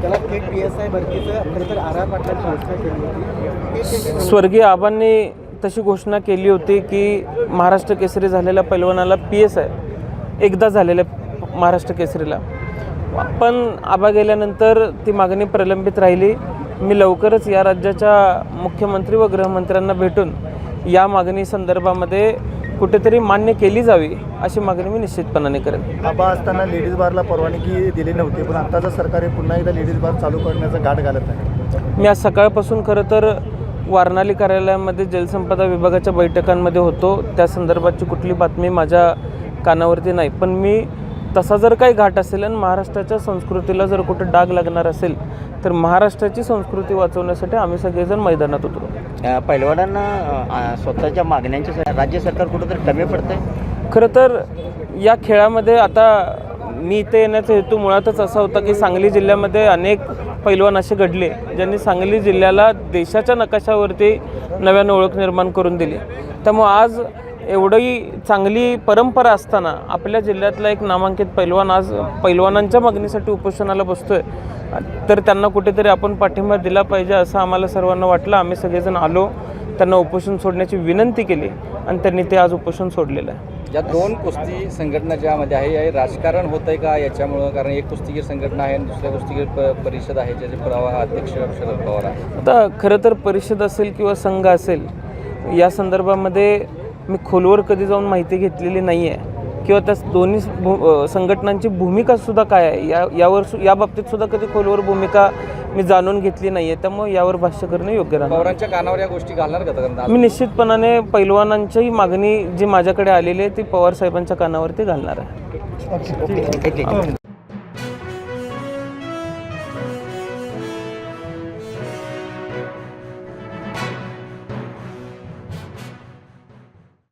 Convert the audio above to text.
त्याला थेट P S I भरतीचं खरं तर आर आर घोषणा केली होती स्वर्गीय आबांनी तशी घोषणा केली होती की महाराष्ट्र केसरी झालेल्या पैलवानाला पी एस आय एकदा झालेल्या महाराष्ट्र केसरीला. पण आबा गेल्यानंतर ती मागणी प्रलंबित राहिली. मी लवकरच या राज्याच्या मुख्यमंत्री व गृहमंत्र्यांना भेटून या मागणी संदर्भामध्ये कुठेतरी मान्य केली जावी अशी मागणी मी निश्चितपणाने करेन. आबा असताना लेडीज बारला परवानगी दिली नव्हती पण आताचं सरकार हे पुन्हा एकदा लेडीज बार चालू करण्याचा गाठ घालत आहे. मी आज सकाळपासून खरं तर वारणाली कार्यालयामध्ये जलसंपदा विभागाच्या बैठकांमध्ये होतो. त्या संदर्भाची कुठली बातमी माझ्या कानावरती नाही. पण मी तसा जर काही घाट असेल आणि महाराष्ट्राच्या संस्कृतीला जर कुठं डाग लागणार असेल तर महाराष्ट्राची संस्कृती वाचवण्यासाठी आम्ही सगळेजण मैदानात उतरू. पैलवानांना स्वतःच्या मागण्यांच्या राज्य सरकार कुठंतरी कमी पडतंय? खरं तर या खेळामध्ये आता मी इथे येण्याचा हेतू मुळातच असा होता की सांगली जिल्ह्यामध्ये अनेक पैलवान असे घडले ज्यांनी सांगली जिल्ह्याला देशाच्या नकाशावरती नव्यानं ओळख निर्माण करून दिली. त्यामुळं आज एवढी चांगली परंपरा असताना आपल्या जिल्ह्यातला एक नामांकित पैलवान आज पैलवानांच्या मागणीसाठी उपोषणाला बसतोय. तर त्यांना कुठेतरी आपण पाठिंबा दिला पाहिजे असं आम्हाला सर्वांना वाटलं. आम्ही सगळेजण आलो. त्यांना उपोषण सोडण्याची विनंती केली आणि त्यांनी ते आज उपोषण सोडलेलं आहे. या दोन कुस्ती संघटना ज्यामध्ये आहे राजकारण होत आहे का याच्यामुळं? कारण एक कुस्तीगीर संघटना आहे आणि दुसऱ्या कुस्तीगीर प- परिषद आहे ज्याचे प्रवाह अध्यक्ष शरद पवार आहे आता खरं तर परिषद असेल किंवा संघ असेल या संदर्भामध्ये मी खोलवर कधी जाऊन माहिती घेतलेली नाही आहे किंवा त्या दोन्ही भू संघटनांची भूमिका सुद्धा काय आहे? या यावर सु या बाबतीत सुद्धा कधी खोलवर भूमिका मी जाणून घेतली नाही आहे त्यामुळे यावर भाष्य करणं योग्य राहणार. पवारांच्या कानावर या गोष्टी घालणार का मी निश्चितपणाने पैलवानांची मागणी जी माझ्याकडे आलेली आहे ती पवार साहेबांच्या कानावरती घालणार आहे.